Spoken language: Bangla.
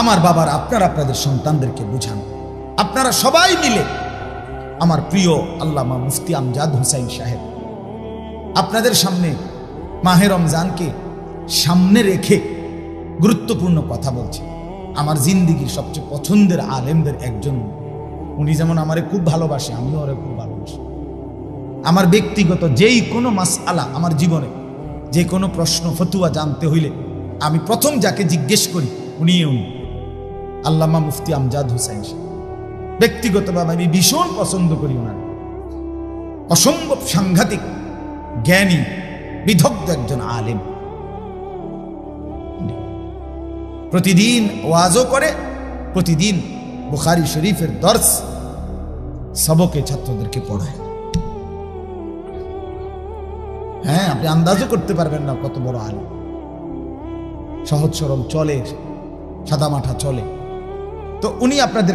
আমার বাবার, আপনারা আপনাদের সন্তানদেরকে বুঝান। আপনারা সবাই মিলে আমার প্রিয় আল্লামা মুফতি আমজাদ হুসাইন সাহেব, আপনাদের সামনে মাহে রমজানকে সামনে রেখে গুরুত্বপূর্ণ কথা বলছে। আমার জিন্দিগির সবচেয়ে পছন্দের আলেমদের একজন, উনি যেমন আমারে খুব ভালোবাসে, আমিও ওরে খুব ভালোবাসি। আমার ব্যক্তিগত যেই কোনো মাসআলা আমার জীবনে, যে কোনো প্রশ্ন, ফতুয়া জানতে হইলে আমি প্রথম যাকে জিজ্ঞেস করি উনি উনি। আল্লামা মুফতি আমজাদ হুসাইন। ব্যক্তিগতভাবে আমি ভীষণ পছন্দ করি ওনার। অসম্ভব সাংঘাতিক, জ্ঞানী বিদগ্ধ একজন আলেম। প্রতিদিন ওয়াজও করে, প্রতিদিন বুখারি শরীফের দর্শ সবকে ছাত্রদেরকে পড়ায়। হ্যাঁ আপনি আন্দাজও করতে পারবেন না কত বড় আলেম। সহজ সরল চলে সাদা মাঠা চলে। তো উনি আপনাদের